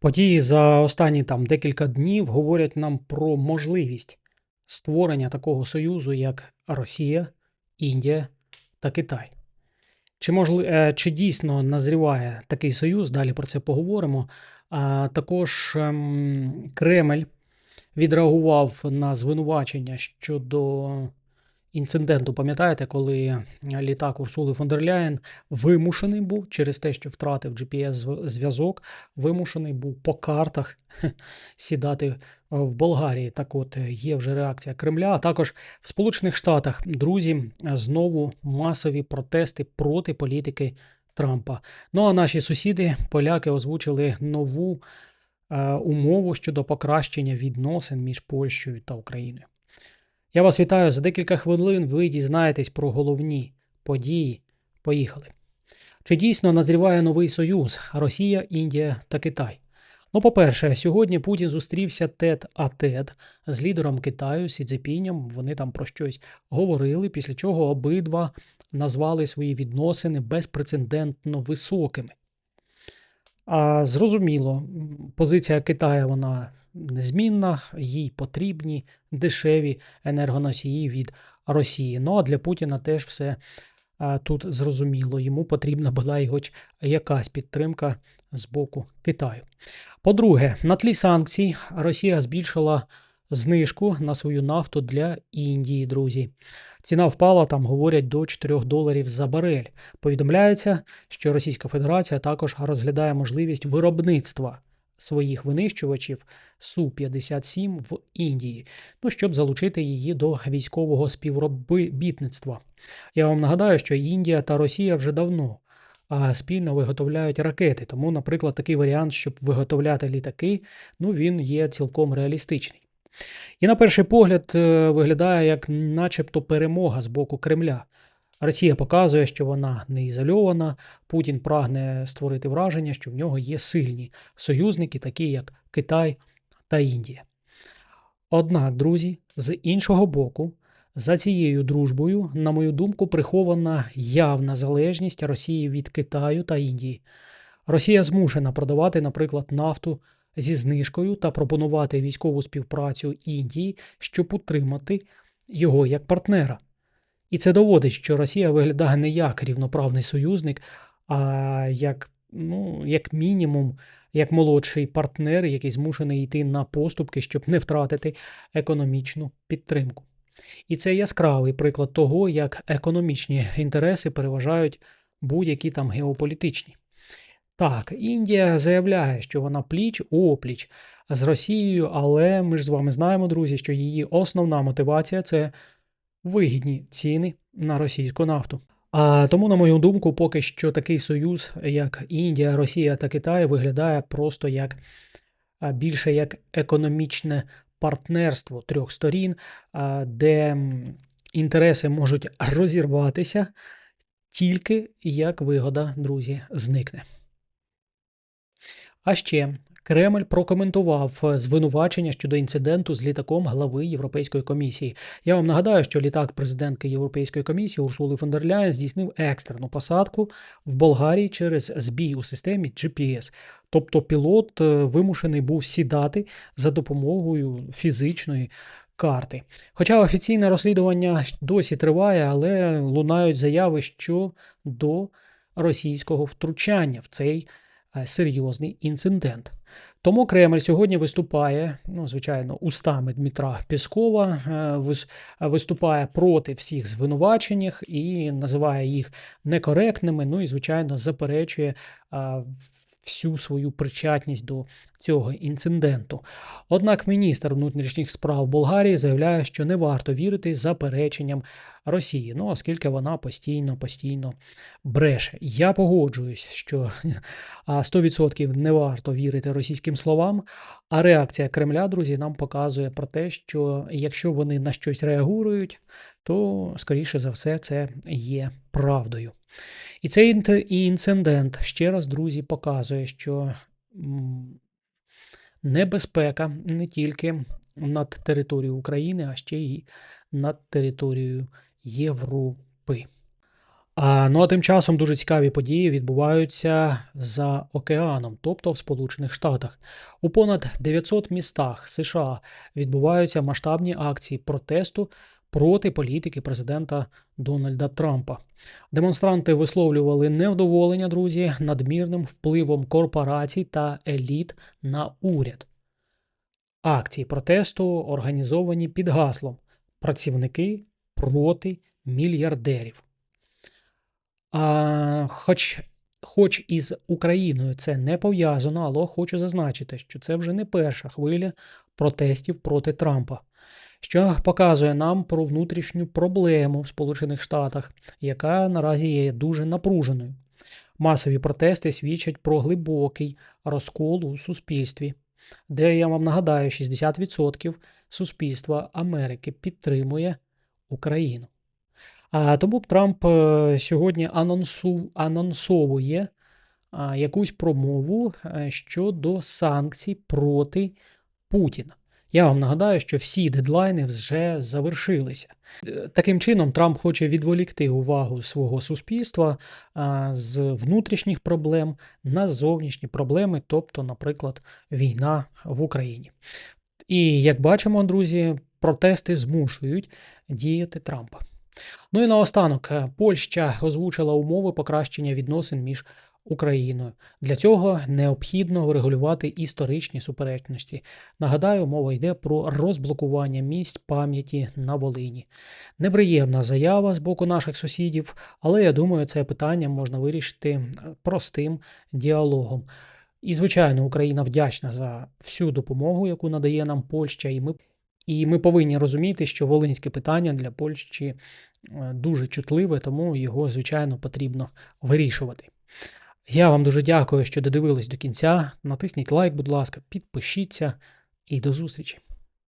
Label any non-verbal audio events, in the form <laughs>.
Події за останні там декілька днів говорять нам про можливість створення такого союзу, як Росія, Індія та Китай. Чи, можли, е, чи дійсно назріває такий союз? Далі про це поговоримо. А також ем, Кремль відреагував на звинувачення щодо інциденту. Пам'ятаєте, коли літак Урсули фон дер Ляєн вимушений був через те, що втратив GPS-зв'язок, вимушений був по картах <laughs> сідати в Болгарії. Так от є вже реакція Кремля. А також в Сполучених Штатах друзі знову масові протести проти політики Трампа. Ну а наші сусіди, поляки, озвучили нову е, умову щодо покращення відносин між Польщею та Україною. Я вас вітаю за декілька хвилин. Ви дізнаєтесь про головні події. Поїхали. Чи дійсно назріває новий союз Росія, Індія та Китай? Ну, по-перше, сьогодні Путін зустрівся тет а тет з лідером Китаю Сі Цзепінем. Вони там про щось говорили, після чого обидва назвали свої відносини безпрецедентно високими. А зрозуміло, позиція Китаю вона незмінна, їй потрібні дешеві енергоносії від Росії. Ну а для Путіна теж все тут зрозуміло. Йому потрібна була й хоч якась підтримка з боку Китаю. По-друге, на тлі санкцій Росія збільшила знижку на свою нафту для Індії, друзі. Ціна впала, там говорять, до 4 доларів за барель. Повідомляється, що Російська Федерація також розглядає можливість виробництва своїх винищувачів Су-57 в Індії, ну, щоб залучити її до військового співробітництва. Я вам нагадаю, що Індія та Росія вже давно а спільно виготовляють ракети. Тому, наприклад, такий варіант, щоб виготовляти літаки, ну він є цілком реалістичний. І на перший погляд е, виглядає як начебто перемога з боку Кремля. Росія показує, що вона не ізольована. Путін прагне створити враження, що в нього є сильні союзники, такі як Китай та Індія. Однак, друзі, з іншого боку, за цією дружбою, на мою думку, прихована явна залежність Росії від Китаю та Індії. Росія змушена продавати, наприклад, нафту зі знижкою та пропонувати військову співпрацю Індії, щоб утримати його як партнера. І це доводить, що Росія виглядає не як рівноправний союзник, а як, ну, як мінімум, як молодший партнер, який змушений йти на поступки, щоб не втратити економічну підтримку. І це яскравий приклад того, як економічні інтереси переважають будь-які там геополітичні. Так, Індія заявляє, що вона пліч опліч з Росією, але ми ж з вами знаємо, друзі, що її основна мотивація це вигідні ціни на російську нафту. А тому, на мою думку, поки що такий союз, як Індія, Росія та Китай, виглядає просто як більше як економічне партнерство трьох сторін, де інтереси можуть розірватися тільки як вигода, друзі, зникне. А ще Кремль прокоментував е, звинувачення щодо інциденту з літаком глави Європейської комісії. Я вам нагадаю, що літак президентки Європейської комісії Урсули фон дер Ляєн здійснив екстрену посадку в Болгарії через збій у системі GPS. Тобто пілот е, вимушений був сідати за допомогою фізичної. Карти. Хоча офіційне розслідування досі триває, але лунають заяви щодо російського втручання в цей серйозний інцидент. Тому Кремль сьогодні виступає, ну, звичайно, устами Дмитра Піскова, е, виступає проти всіх звинувачень і називає їх некоректними. Ну і, звичайно, заперечує всю свою причетність до цього інциденту. Однак міністр внутрішніх справ Болгарії заявляє, що не варто вірити запереченням Росії, ну оскільки вона постійно постійно бреше. Я погоджуюсь, що 100% не варто вірити російським словам. А реакція Кремля, друзі, нам показує про те, що якщо вони на щось реагують, то скоріше за все це є правдою. І цей інцидент ще раз, друзі, показує, що небезпека не тільки над територією України, а ще й над територією Європи. А, ну а тим часом дуже цікаві події відбуваються за океаном, тобто в Сполучених Штатах. У понад 900 містах США відбуваються масштабні акції протесту проти політики президента Дональда Трампа. Демонстранти висловлювали невдоволення, друзі, надмірним впливом корпорацій та еліт на уряд. Акції протесту організовані під гаслом Працівники проти мільярдерів. А, хоч, хоч із Україною це не пов'язано, але хочу зазначити, що це вже не перша хвиля протестів проти Трампа, що показує нам про внутрішню проблему в Сполучених Штатах, яка наразі є дуже напруженою. Масові протести свідчать про глибокий розкол у суспільстві, де я вам нагадаю, 60% суспільства Америки підтримує Україну. А тому Трамп е, сьогодні анонсу, анонсовує якусь промову е, щодо санкцій проти Путіна. Я вам нагадаю, що всі дедлайни вже завершилися. Таким чином, Трамп хоче відволікти увагу свого суспільства з внутрішніх проблем на зовнішні проблеми, тобто, наприклад, війна в Україні. І як бачимо, друзі, протести змушують діяти Трампа. Ну і наостанок, е, Польща озвучила умови покращення відносин між Україною. Для цього необхідно врегулювати історичні суперечності. Нагадаю, мова йде про розблокування місць пам'яті на Волині. Неприємна заява з боку наших сусідів, але я думаю, це питання можна вирішити е, простим діалогом. І, звичайно, Україна вдячна за всю допомогу, яку надає нам Польща, і ми і ми повинні розуміти, що волинське питання для Польщі е, дуже чутливе, тому його, звичайно, потрібно вирішувати. Я вам дуже дякую, що додивились до кінця. Натисніть лайк, будь ласка, підпишіться і до зустрічі!